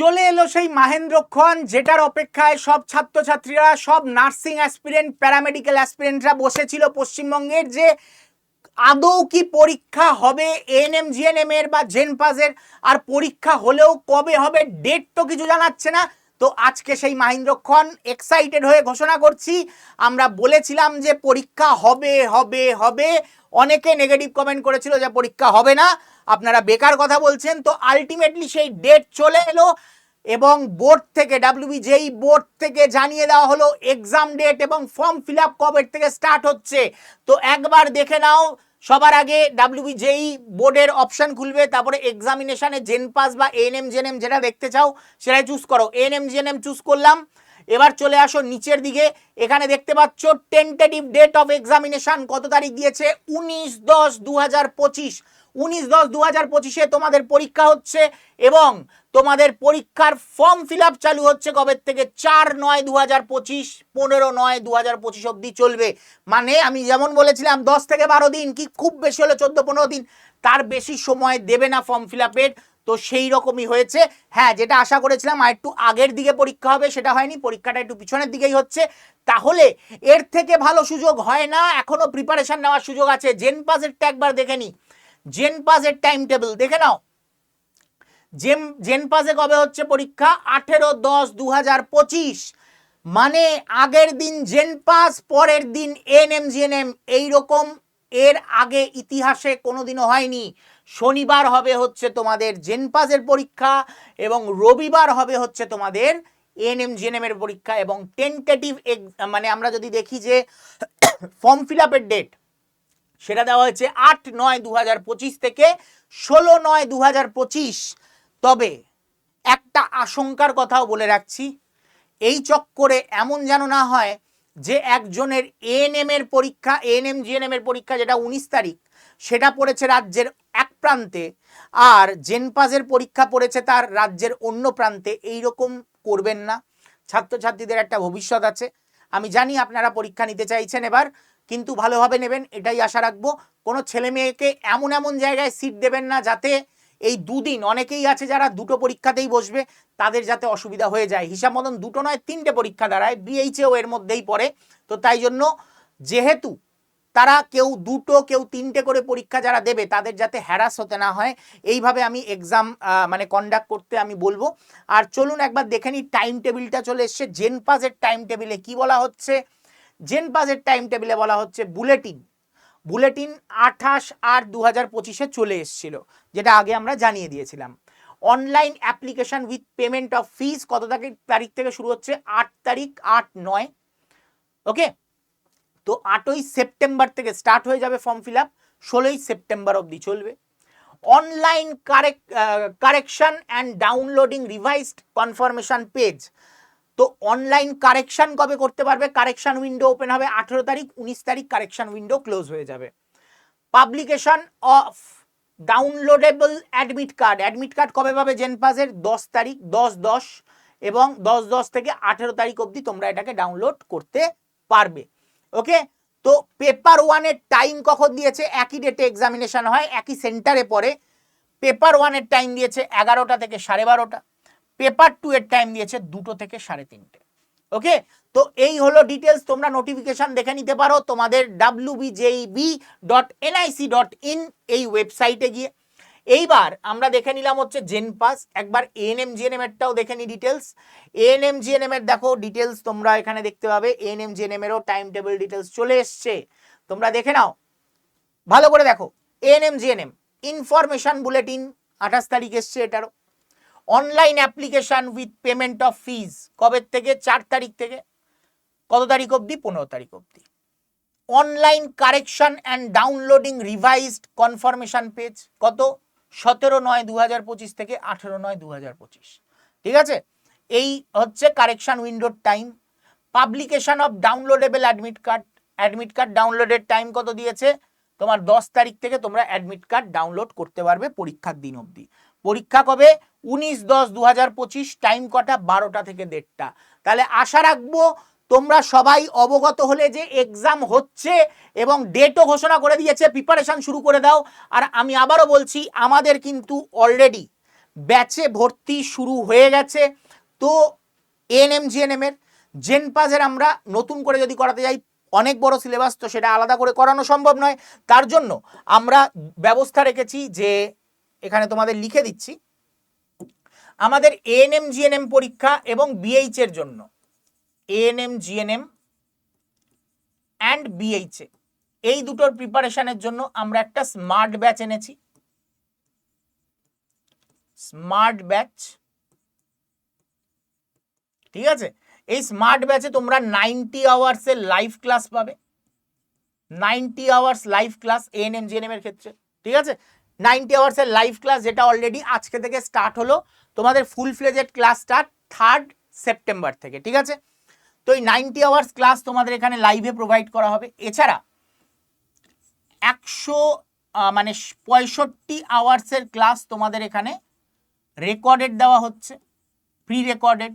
চলে এলো সেই মাহেন্দ্রক্ষণ যেটার অপেক্ষায় সব ছাত্রছাত্রীরা, সব নার্সিং অ্যাসপিরেন্ট, প্যারামেডিক্যাল অ্যাসপিরেন্টরা বসেছিল পশ্চিমবঙ্গের যে আদৌ কি পরীক্ষা হবে এএনএম জিএনএম এর বা জেনপাসের আর পরীক্ষা হলেও কবে হবে ডেট তো কিছু জানাচ্ছে না। তো আজকে সেই মাহিন্দ্রক্ষণ এক্সাইটেড হয়ে ঘোষণা করছি। আমরা বলেছিলাম যে পরীক্ষা হবে হবে হবে। অনেকে নেগেটিভ কমেন্ট করেছিল যে পরীক্ষা হবে না। আপনারা বেকার কথা বলছেন। তো আলটিমেটলি সেই ডেট চলে এলো এবং বোর্ড থেকে ডাব্লিউবি যেই বোর্ড থেকে জানিয়ে দেওয়া হলো এক্সাম ডেট এবং ফর্ম ফিল আপ কবে থেকে স্টার্ট হচ্ছে। তো একবার দেখে নাও সবার আগে ডাব্লিউবি যেই বোর্ডের অপশান খুলবে, তারপরে এক্সামিনেশানে জেন পাস বা এএনএম জেনএম যেটা দেখতে চাও সেটাই চুজ করো। এএনএম জেনএম চুজ করলাম এবার চলে আসো নিচের দিকে। এখানে দেখতে পাচ্ছ টেন্টেটিভ ডেট অফ এক্সামিনেশন কত তারিখ দিয়েছে? উনিশ দশ দু হাজার পঁচিশ। উনিশ দশ দু হাজার পঁচিশে তোমাদের পরীক্ষা হচ্ছে এবং তোমাদের পরীক্ষার ফর্ম ফিল আপ চালু হচ্ছে কবে থেকে? চার নয় দু হাজার পঁচিশ, পনেরো নয় দু হাজার পঁচিশ অব্দি চলবে। মানে আমি যেমন বলেছিলাম, দশ থেকে বারো দিন কি খুব বেশি হলে চোদ্দ পনেরো দিন? তার বেশি সময় দেবে না ফর্ম ফিল আপের তো সেই রকমই হয়েছে। হ্যাঁ যেটা আশা করেছিলাম আর একটু আগের দিকে পরীক্ষা হবে, সেটা হয়নি, পরীক্ষাটা একটু পিছনের দিকেই হচ্ছে। তাহলে এর থেকে ভালো সুযোগ হয় না, এখনও প্রিপারেশন নেওয়ার সুযোগ আছে। জেন পাসেরটা একবার দেখে নি। জেন পাসের টাইম টেবিল দেখে নাও। জেম জেন পাসে কবে হচ্ছে পরীক্ষা? আঠেরো দশ দু হাজার পঁচিশ। মানে আগের দিন জেন পাস পরের দিন এনএম এম এইরকম। এর আগে ইতিহাসে কোনোদিনও হয়নি। শনিবার হবে হচ্ছে তোমাদের জেন পাসের পরীক্ষা এবং রবিবার হবে হচ্ছে তোমাদের এনএম জিএনএম এর পরীক্ষা এবং টেন্টেটিভ মানে আমরা যদি দেখি যে ফর্ম ফিল আপের ডেট সেটা দেওয়া হয়েছে আট নয় দু থেকে ষোলো নয় দু তবে একটা আশঙ্কার কথাও বলে রাখছি, এই চক্করে এমন যেন না হয় যে একজনের এএনএম এর পরীক্ষা এএনএম জিএনএম এর পরীক্ষা যেটা উনিশ তারিখ, সেটা পড়েছে রাজ্যের প্রান্তে, আর জেনপাসের পরীক্ষা পড়েছে তার রাজ্যের অন্য প্রান্তে এই রকম করবেন না। ছাত্রছাত্রীদের একটা ভবিষ্যৎ আছে। আমি জানি আপনারা পরীক্ষা নিতে চাইছেন এবার, কিন্তু ভালোভাবে নেবেন, এটাই আশা রাখব। কোনো ছেলে মেয়েকে এমন এমন জায়গায় সিট দেবেন না যাতে এই দুদিন, অনেকেই আছে যারা দুটো পরীক্ষাতেই বসবে, তাদের যাতে অসুবিধা হয়ে যায়। হিসাব মতন দুটো নয়, তিনটে পরীক্ষা দাঁড়ায় বিএইচএও এর মধ্যেই পড়ে। তো তাই জন্য, যেহেতু তারা কেউ দুটো, কেউ তিনটে করে পরীক্ষা যারা দেবে, তাদের যাতে হ্যারাস হতে না হয়। এইভাবে আমি এক্সাম মানে কন্ডাক্ট করতে আমি বলব। আর চলুন একবার দেখে নিই টাইম টেবিলটা চলে এসছে। জেন পাসের টাইম টেবিলে কি বলা হচ্ছে? জেন পাসের টাইম টেবিলে বলা হচ্ছে বুলেটিন বুলেটিন আঠাশ আট দু হাজার পঁচিশে চলে এসেছিল, যেটা আগে আমরা জানিয়ে দিয়েছিলাম। Online application with payment of fees কত তারিখ থেকে শুরু হচ্ছে? আট তারিখ, আট নয়। ওকে তো আটই সেপ্টেম্বর থেকে স্টার্ট হয়ে যাবে ফর্ম ফিল আপ ষোলোই সেপ্টেম্বর অবধি চলবে। Online correction and downloading revised confirmation page তো অনলাইন কারেকশন কবে করতে পারবে? কারেকশন উইন্ডো ওপেন হবে আঠেরো তারিখ, উনিশ তারিখ কারেকশন উইন্ডো ক্লোজ হয়ে যাবে। Publication of downloadable admit card admit card কবে পাবে? জেনপাসের দশ তারিখ, দশ দশ এবং দশ দশ থেকে আঠেরো তারিখ অবধি তোমরা এটাকে ডাউনলোড করতে পারবে। ওকে তো পেপার ওয়ানের টাইম কখন দিয়েছে? একই ডেটে এক্সামিনেশন হয়, একই সেন্টারে পড়ে। পেপার ওয়ানের টাইম দিয়েছে এগারোটা থেকে সাড়ে বারোটা। পেপার টু এর টাইম দিয়েছে দুটো থেকে সাড়ে তিনটে। ওকে তো এই হলো ডিটেলস তোমরা নোটিফিকেশন দেখে নিতে পারো। তোমাদের W B dot NIC dot in এই ওয়েবসাইটে গিয়ে। এইবার আমরা দেখে নিলাম হচ্ছে জেন পাস একবার এএনএম জিএনএম এরটাও দেখে নি ডিটেলস এএনএম জিএনএম এর দেখো ডিটেলস তোমরা এখানে দেখতে পাবে এএনএম জিএনএম এরও টাইম টেবিল ডিটেলস চলে এসছে। তোমরা দেখে নাও। ভালো করে দেখো এএনএম জিএনএম ইনফরমেশন বুলেটিন আঠাশ তারিখ এসছে এটারও। Online application with payment of fees কবে থেকে? চার তারিখ থেকে। কত তারিখ অবধি? পনেরো তারিখ অবধি। Online correction and downloading revised confirmation page কত? সতেরো নয় দু হাজার পঁচিশ থেকে আঠেরো নয় দু হাজার পঁচিশ। ঠিক আছে? এই হচ্ছে কারেকশন উইন্ডোর time publication of downloadable admit card admit card ডাউনলোডের time কত দিয়েছে? তোমার দশ তারিখ থেকে তোমরা অ্যাডমিট কার্ড ডাউনলোড করতে পারবে পরীক্ষার দিন অবধি। পরীক্ষা কবে? উনিশ দশ দু হাজার পঁচিশ টাইম কটা? বারোটা থেকে দেড়টা। তাহলে আশা রাখব তোমরা সবাই অবগত হলে যে এক্সাম হচ্ছে এবং ডেটও ঘোষণা করে দিয়েছে প্রিপারেশান শুরু করে দাও। আর আমি আবারও বলছি, আমাদের কিন্তু অলরেডি ব্যাচে ভর্তি শুরু হয়ে গেছে। তো এএনএম জিএনএম এর জেন পাজের আমরা নতুন করে যদি করাতে যাই, অনেক বড় সিলেবাস তো সেটা আলাদা করে করানো সম্ভব নয়। তার জন্য আমরা ব্যবস্থা রেখেছি যে, এখানে তোমাদের লিখে দিচ্ছি, আমাদের এএনএম জিএনএম পরীক্ষা এবং বিএইচ এর জন্য। এএনএম জিএনএম অ্যান্ড বিএইচ এ এই দুটোর প্রিপারেশনের জন্য আমরা একটা স্মার্ট ব্যাচ এনেছি। Smart batch. ঠিক আছে? এই স্মার্ট ব্যাচে তোমরা নাইনটি আওয়ার্সের লাইভ ক্লাস পাবে। Ninety hours live class ANM GNM এর ক্ষেত্রে। ঠিক আছে? নাইনটি আওয়ার্সের লাইভ ক্লাস যেটা অলরেডি আজকে থেকে স্টার্ট হলো, তোমাদের full fledged class start third September থেকে। ঠিক আছে? তো এই নাইনটি আওয়ার্স ক্লাস তোমাদের এখানে লাইভে প্রোভাইড করা হবে। এছাড়া একশো মানে পঁয়ষট্টি আওয়ার্সের ক্লাস তোমাদের এখানে রেকর্ডেড দেওয়া হচ্ছে প্রি রেকর্ডেড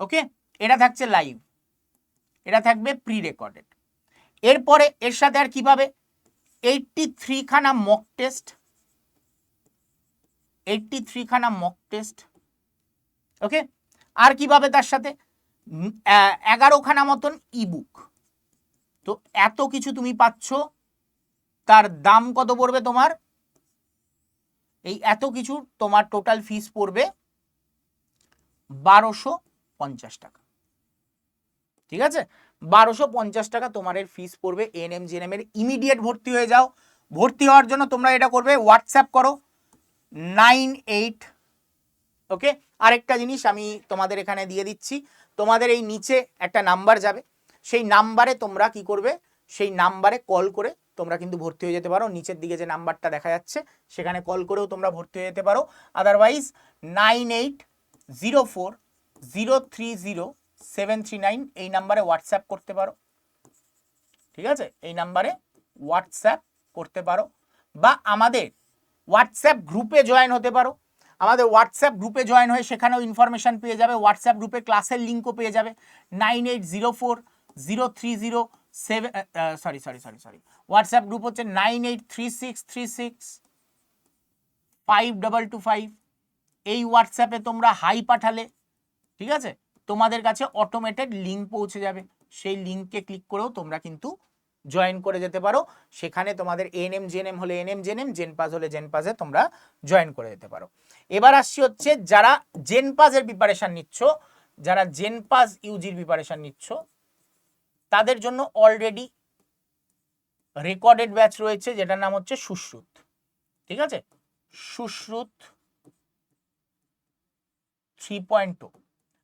ওকে এটা থাকছে লাইভ এটা থাকবে প্রি রেকর্ডেড এরপরে এর সাথে আর কি পাবে? এইটটি থ্রিখানা মক টেস্ট এইটটি থ্রিখানা মক টেস্ট ওকে আর কি পাবে তার সাথে? এগারোখানা মতন ইবুক তো এত কিছু তুমি পাচ্ছ, তার দাম কত পড়বে তোমার? এই এত কিছু তোমার টোটাল ফিস পড়বে বারোশো পঞ্চাশ টাকা। ঠিক আছে? বারোশো পঞ্চাশ টাকা তোমার এর ফিস পড়বে এনএম জিএনএম এর। ইমিডিয়েট ভর্তি হয়ে যাও। ভর্তি হওয়ার জন্য তোমরা এটা করবে হোয়াটসঅ্যাপ করো নাইন এইট ওকে আরেকটা জিনিস আমি তোমাদের এখানে দিয়ে দিচ্ছি। তোমাদের এই নিচে একটা নাম্বার যাবে। সেই নাম্বারে তোমরা কি করবে? সেই নাম্বারে কল করে তোমরা কিন্তু ভর্তি হয়ে যেতে পারো। নিচের দিকে যে নাম্বারটা দেখা যাচ্ছে, সেখানে কল করেও তোমরা ভর্তি হয়ে যেতে পারো। Otherwise nine eight zero four zero three zero seven three nine এই নাম্বারে হোয়াটসঅ্যাপ করতে পারো। ঠিক আছে? এই নাম্বারে হোয়াটসঅ্যাপ করতে পারো। বা আমাদের হোয়াটসঅ্যাপ গ্রুপে জয়েন হতে পারো। আমাদের হোয়াটসঅ্যাপ গ্রুপে জয়েন হয়ে সেখানেও ইনফরমেশান পেয়ে যাবে। হোয়াটসঅ্যাপ গ্রুপে ক্লাসের লিঙ্কও পেয়ে যাবে। Nine eight zero four zero three zero seven sorry sorry sorry sorry WhatsApp group হচ্ছে nine eight three six three six five double two five এই হোয়াটসঅ্যাপে তোমরা হাই পাঠালে, ঠিক আছে? তোমাদের কাছে অটোমেটেড লিঙ্ক পৌঁছে যাবে। সেই লিঙ্কে ক্লিক করেও তোমরা কিন্তু জয়েন করে যেতে পারো। সেখানে তোমাদের এনএম জেনএম হলে এনএম জেনএম জেনপাস হলে জেনপাসে তোমরা জয়েন করে যেতে পারো। এবার আসছি হচ্ছে যারা জেনপাসের প্রিপারেশন নিচ্ছ, যারা জেনপাস ইউজির প্রিপারেশন নিচ্ছ, তাদের জন্য অলরেডি রেকর্ডেড ব্যাচ রয়েছে, যেটার নাম হচ্ছে সুশ্রুত। ঠিক আছে? সুশ্রুত থ্রি পয়েন্ট টু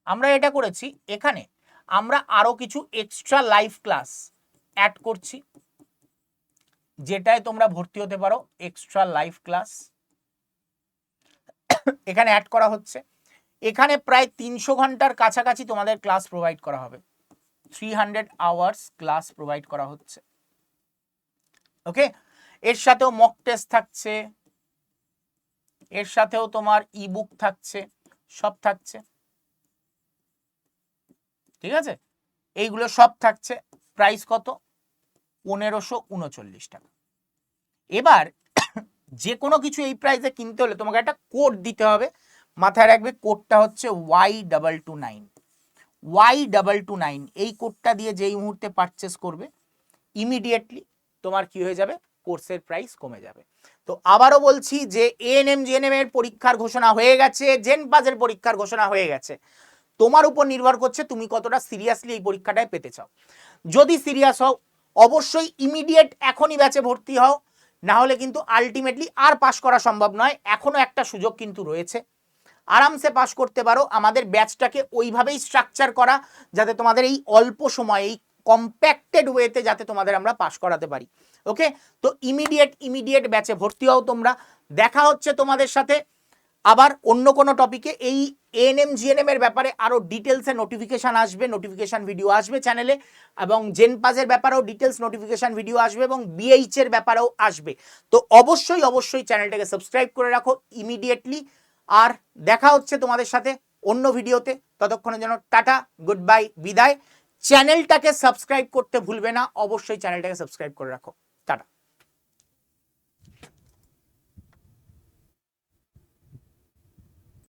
আমরা এটা করেছি, এখানে আমরা আরও কিছু এক্সট্রা লাইভ ক্লাস অ্যাড করছি, যেটায় তোমরা ভর্তি হতে পারো এক্সট্রা লাইভ ক্লাস এখানে অ্যাড করা হচ্ছে। এখানে প্রায় তিনশো ঘণ্টার কাছাকাছি তোমাদের ক্লাস প্রোভাইড করা হবে। Three hundred hours class provide করা হচ্ছে। ওকে এর সাথেও মক টেস্ট থাকছে। এর সাথেও তোমার ইবুক থাকছে। সব থাকছে। ঠিক আছে? এইগুলো সব থাকছে। প্রাইস কত? পনেরোশো উনচল্লিশ টাকা। এবার যে কোনো কিছু এই প্রাইসে কিনতে হলে তোমাকে একটা কোড দিতে হবে। মাথায় রাখবে কোডটা হচ্ছে Y double two nine Y double two nine এই কোডটা দিয়ে যেই মুহূর্তে পারচেস করবে ইমিডিয়েটলি তোমার কি হয়ে যাবে? কোর্সের প্রাইস কমে যাবে। তো আবারও বলছি যে এএনএম জিএনএম এর পরীক্ষার ঘোষণা হয়ে গেছে জেন পাজের পরীক্ষার ঘোষণা হয়ে গেছে। তোমার উপর নির্ভর করছে তুমি কতটা সিরিয়াসলি এই পরীক্ষাটায় পেতে চাও। যদি সিরিয়াস হও, অবশ্যই ইমিডিয়েট এখনই ব্যাচে ভর্তি হও। না হলে কিন্তু আলটিমেটলি আর পাশ করা সম্ভব নয়। এখনও একটা সুযোগ কিন্তু রয়েছে। আরামসে পাশ করতে পারো। আমাদের ব্যাচটাকে ওইভাবেই স্ট্রাকচার করা যাতে তোমাদের এই অল্প সময়ে, এই কম্প্যাক্টেড ওয়েতে যাতে তোমাদের আমরা পাশ করাতে পারি। ওকে তো ইমিডিয়েট ইমিডিয়েট ব্যাচে ভর্তি হও তোমরা। দেখা হচ্ছে তোমাদের সাথে। আবার অন্য কোনো টপিকে এই এএনএম জিএনএম এর ব্যাপারে আরও ডিটেলসে নোটিফিকেশান আসবে নোটিফিকেশান ভিডিও আসবে চ্যানেলে এবং জেনপাজের ব্যাপারেও ডিটেলস নোটিফিকেশান ভিডিও আসবে এবং বিএইচ এর ব্যাপারেও আসবে। তো অবশ্যই অবশ্যই চ্যানেলটাকে সাবস্ক্রাইব করে রাখো ইমিডিয়েটলি আর দেখা হচ্ছে তোমাদের সাথে অন্য ভিডিওতে ততক্ষণের জন্য টাটা গুড বাই বিদায়। চ্যানেলটাকে সাবস্ক্রাইব করতে ভুলবে না, অবশ্যই চ্যানেলটাকে সাবস্ক্রাইব করে রাখো। টাটা।